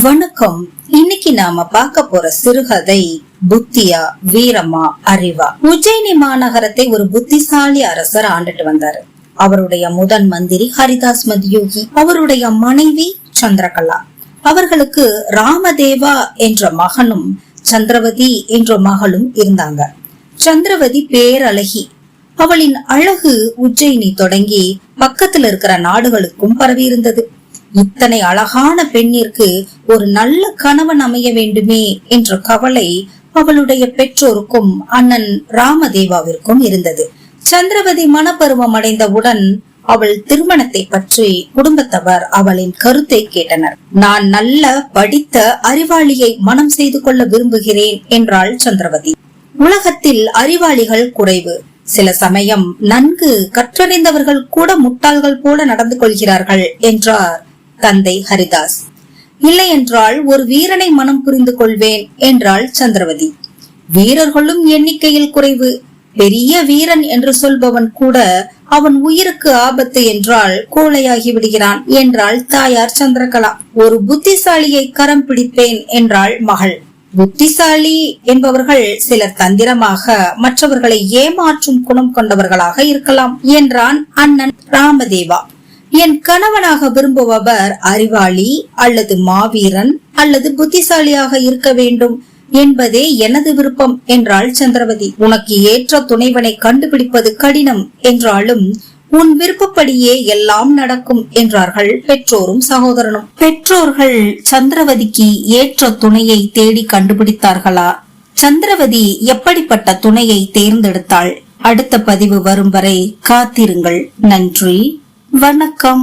வணக்கம். இன்னைக்கு நாம பார்க்க போற சிறுகதை புத்தியா வீரமா அறிவா. உஜ்ஜயினி மாநகரத்தை ஒரு புத்திசாலி அரசர் ஆண்டுட்டு வந்தாரு. அவருடைய முதன் மந்திரி ஹரிதாஸ் மதியோகி அவருடைய மனைவி சந்திரகலா. அவர்களுக்கு ராமதேவா என்ற மகனும் சந்திரவதி என்ற மகளும் இருந்தாங்க. சந்திரவதி பேரழகி. அவளின் அழகு உஜ்ஜயினி தொடங்கி பக்கத்தில் இருக்கிற நாடுகளுக்கும் பரவி இருந்தது இத்தனை அழகான பெண்ணிற்கு ஒரு நல்ல கணவன் அமைய வேண்டுமே என்ற கவலை அவளுடைய பெற்றோருக்கும் அண்ணன் ராமதேவாவிற்கும் இருந்தது. சந்திரவதி மனப்பருவம் அடைந்தவுடன் அவள் திருமணத்தை பற்றி குடும்பத்தவர் அவளின் கருத்தை கேட்டனர். நான் நல்ல படித்த அறிவாளியை மனம் செய்து கொள்ள விரும்புகிறேன் என்றாள் சந்திரவதி. உலகத்தில் அறிவாளிகள் குறைவு. சில சமயம் நன்கு கற்றறிந்தவர்கள் கூட முட்டாள்கள் போல நடந்து கொள்கிறார்கள் என்றார் தந்தை ஹரிதாஸ். இல்லை என்றால் ஒரு வீரனை மனம் புரிந்து கொள்வேன் என்றாள் சந்திரவதி. வீரர்களும் எண்ணிக்கையில் குறைவு. பெரிய வீரன் என்று சொல்பவன் கூட அவன் உயிருக்கு ஆபத்து என்றால் கோழையாகி விடுகிறான் என்றாள் தாயார் சந்திரகலா. ஒரு புத்திசாலியை கரம் பிடிப்பேன் என்றாள் மகள். புத்திசாலி என்பவர்கள் சிலர் தந்திரமாக மற்றவர்களை ஏமாற்றும் குணம் கொண்டவர்களாக இருக்கலாம் என்றான் அண்ணன் ராமதேவா. என் கணவனாக விரும்புபவர் அறிவாளி அல்லது மாவீரன் அல்லது புத்திசாலியாக இருக்க வேண்டும் என்பதே எனது விருப்பம் என்றாள் சந்திரவதி. உனக்கு ஏற்ற துணைவனை கண்டுபிடிப்பது கடினம் என்றாலும் உன் விருப்பப்படியே எல்லாம் நடக்கும் என்றார்கள் பெற்றோரும் சகோதரனும். பெற்றோர்கள் சந்திரவதிக்கு ஏற்ற துணையை தேடி கண்டுபிடித்தார்களா? சந்திரவதி எப்படிப்பட்ட துணையை தேர்ந்தெடுத்தாள்? அடுத்த பதிவு வரும் வரை காத்திருங்கள். நன்றி. வணக்கம்